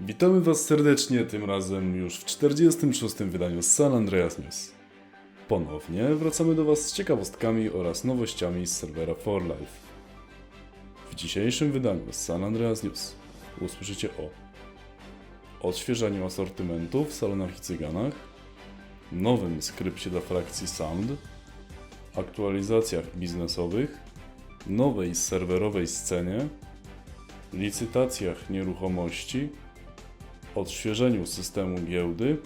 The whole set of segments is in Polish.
Witamy Was serdecznie, tym razem już w 46. wydaniu San Andreas News. Ponownie wracamy do Was z ciekawostkami oraz nowościami z serwera For Life. W dzisiejszym wydaniu San Andreas News usłyszycie o odświeżaniu asortymentu w salonach i cyganach, nowym skrypcie dla frakcji Sound, aktualizacjach biznesowych, nowej serwerowej scenie, licytacjach nieruchomości, odświeżeniu systemu giełdy,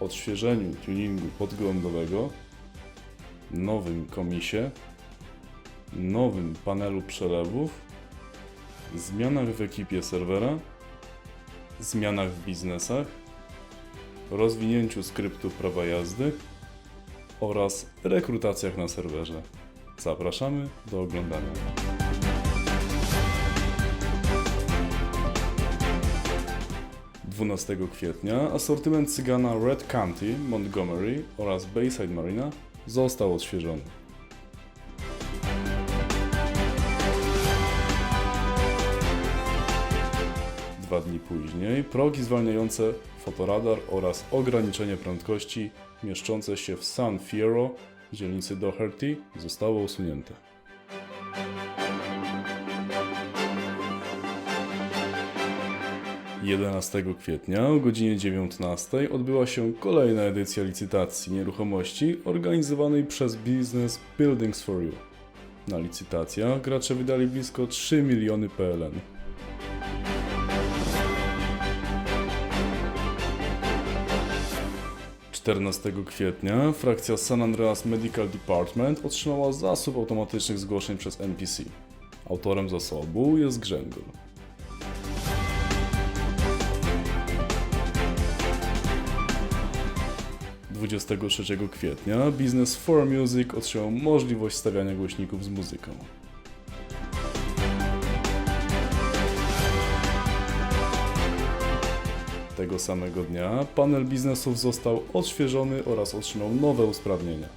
odświeżeniu tuningu podglądowego, nowym komisie, nowym panelu przelewów, zmianach w ekipie serwera, zmianach w biznesach, rozwinięciu skryptu prawa jazdy oraz rekrutacjach na serwerze. Zapraszamy do oglądania. 12 kwietnia asortyment cygana Red County, Montgomery oraz Bayside Marina został odświeżony. Dwa dni później progi zwalniające fotoradar oraz ograniczenie prędkości mieszczące się w San Fierro w dzielnicy Doherty zostało usunięte. 11 kwietnia o godzinie 19 odbyła się kolejna edycja licytacji nieruchomości organizowanej przez biznes Buildings for You. Na licytacjach gracze wydali blisko 3 miliony PLN. Czternastego kwietnia frakcja San Andreas Medical Department otrzymała zasób automatycznych zgłoszeń przez NPC. Autorem zasobu jest Grzęgol. 23 kwietnia biznes For Music otrzymał możliwość stawiania głośników z muzyką. Tego samego dnia panel biznesów został odświeżony oraz otrzymał nowe usprawnienia.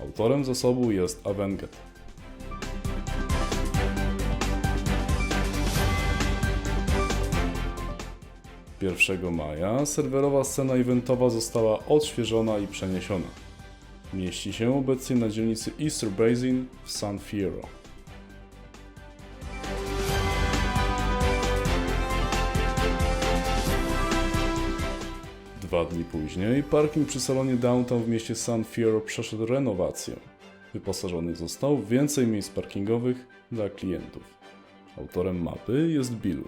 Autorem zasobu jest Avenget. 1 maja serwerowa scena eventowa została odświeżona i przeniesiona. Mieści się obecnie na dzielnicy Easter Basin w San Fierro. Dwa dni później parking przy salonie Downtown w mieście San Fierro przeszedł renowację. Wyposażony został w więcej miejsc parkingowych dla klientów. Autorem mapy jest Bill.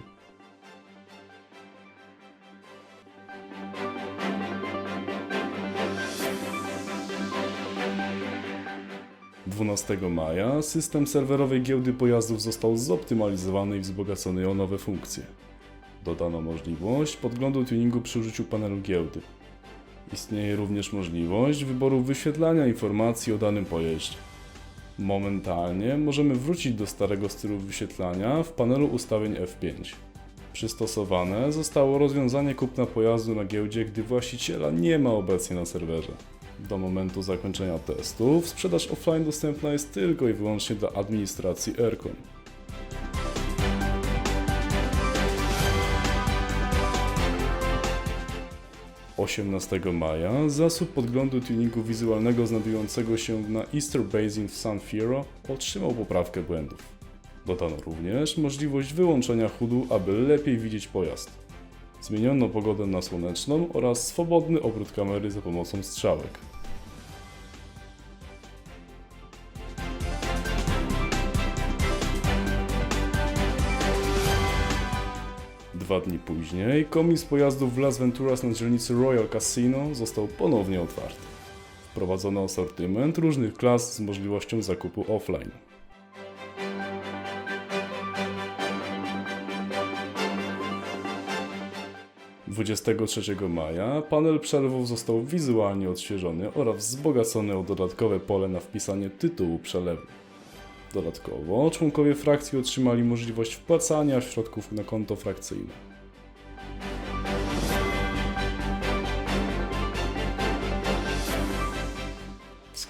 12 maja system serwerowej giełdy pojazdów został zoptymalizowany i wzbogacony o nowe funkcje. Dodano możliwość podglądu tuningu przy użyciu panelu giełdy. Istnieje również możliwość wyboru wyświetlania informacji o danym pojeździe. Momentalnie możemy wrócić do starego stylu wyświetlania w panelu ustawień F5. Przystosowane zostało rozwiązanie kupna pojazdu na giełdzie, gdy właściciela nie ma obecnie na serwerze. Do momentu zakończenia testów sprzedaż offline dostępna jest tylko i wyłącznie dla administracji Aircon. Osiemnastego maja zasób podglądu tuningu wizualnego znajdującego się na Easter Basin w San Fierro otrzymał poprawkę błędów. Dodano również możliwość wyłączenia HUD-u, aby lepiej widzieć pojazd. Zmieniono pogodę na słoneczną oraz swobodny obrót kamery za pomocą strzałek. Dwa dni później komis pojazdów w Las Venturas na dzielnicy Royal Casino został ponownie otwarty. Wprowadzono asortyment różnych klas z możliwością zakupu offline. Dwudziestego 23 maja panel przelewów został wizualnie odświeżony oraz wzbogacony o dodatkowe pole na wpisanie tytułu przelewu. Dodatkowo członkowie frakcji otrzymali możliwość wpłacania środków na konto frakcyjne.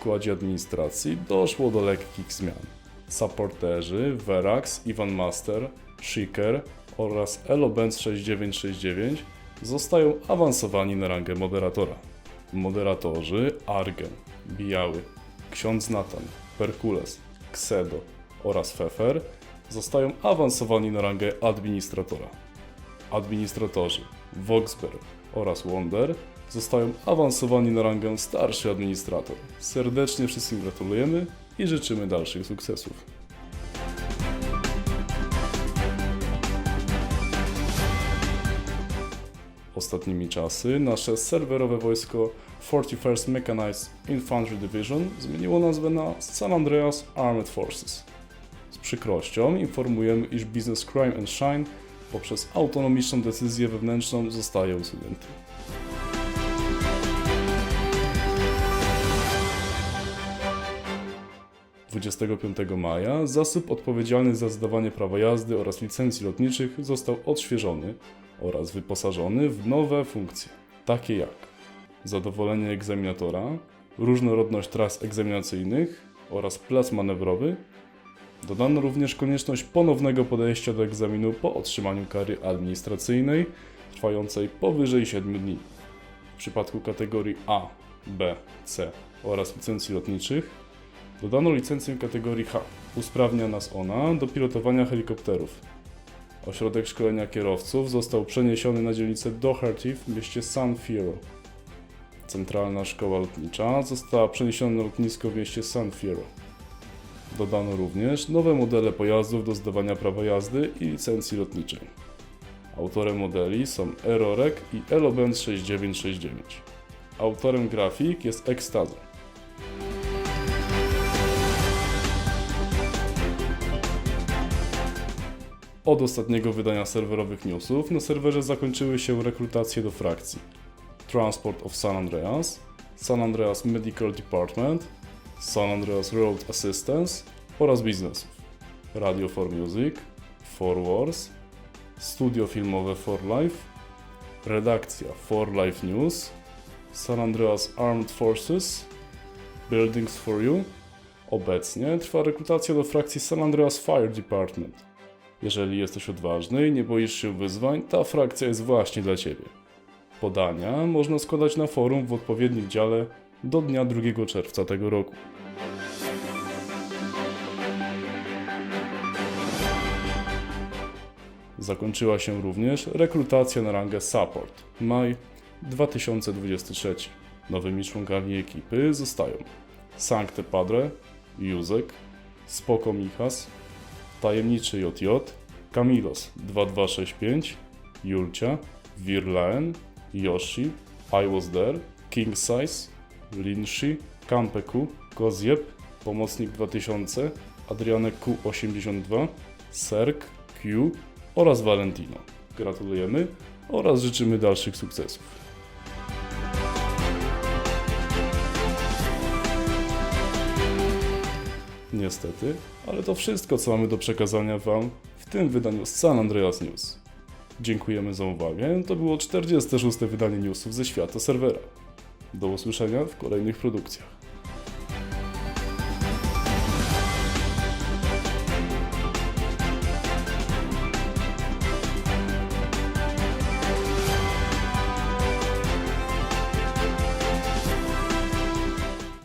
składzie administracji doszło do lekkich zmian. Supporterzy Verax, Ivan Master, Shiker oraz Elobenz 6969 zostają awansowani na rangę moderatora. Moderatorzy Argen, Biały, Ksiądz Natan, Perkules, Ksedo oraz Fefer zostają awansowani na rangę administratora. Administratorzy Voxber oraz Wonder zostają awansowani na rangę starszy administrator. Serdecznie wszystkim gratulujemy i życzymy dalszych sukcesów. Ostatnimi czasy nasze serwerowe wojsko 41st Mechanized Infantry Division zmieniło nazwę na San Andreas Armed Forces. Z przykrością informujemy, iż biznes Crime and Shine poprzez autonomiczną decyzję wewnętrzną zostaje usunięty. – 25 maja zasób odpowiedzialny za zdawanie prawa jazdy oraz licencji lotniczych został odświeżony oraz wyposażony w nowe funkcje, takie jak zadowolenie egzaminatora, różnorodność tras egzaminacyjnych oraz plac manewrowy. Dodano również konieczność ponownego podejścia do egzaminu po otrzymaniu kary administracyjnej trwającej powyżej 7 dni. W przypadku kategorii A, B, C oraz licencji lotniczych dodano licencję kategorii H. Usprawnia nas ona do pilotowania helikopterów. Ośrodek szkolenia kierowców został przeniesiony na dzielnicę Doherty w mieście San Fierro. Centralna szkoła lotnicza została przeniesiona na lotnisko w mieście San Fierro. Dodano również nowe modele pojazdów do zdawania prawa jazdy i licencji lotniczej. Autorem modeli są Erorek i Elobenz 6969. Autorem grafik jest Ekstaza. Od ostatniego wydania serwerowych newsów na serwerze zakończyły się rekrutacje do frakcji Transport of San Andreas, San Andreas Medical Department, San Andreas Road Assistance oraz biznesów Radio for Music, For Wars, studio filmowe For Life, redakcja For Life News, San Andreas Armed Forces, Buildings for You. Obecnie trwa rekrutacja do frakcji San Andreas Fire Department. Jeżeli jesteś odważny i nie boisz się wyzwań, ta frakcja jest właśnie dla Ciebie. Podania można składać na forum w odpowiednim dziale do dnia 2 czerwca tego roku. Zakończyła się również rekrutacja na rangę Support. Maj 2023. Nowymi członkami ekipy zostają Sancte Padre, Józek, Spoko Michas, Tajemniczy JJ, Kamilos 2265, Julcia, Virlaen, Yoshi, I Was There, King Size, Linshi, Kampeku, Kozieb, Pomocnik 2000, Adrianek Q82, Serk, Q oraz Valentino. Gratulujemy oraz życzymy dalszych sukcesów. Niestety, ale to wszystko, co mamy do przekazania Wam w tym wydaniu z San Andreas News. Dziękujemy za uwagę. To było 46. wydanie newsów ze świata serwera. Do usłyszenia w kolejnych produkcjach.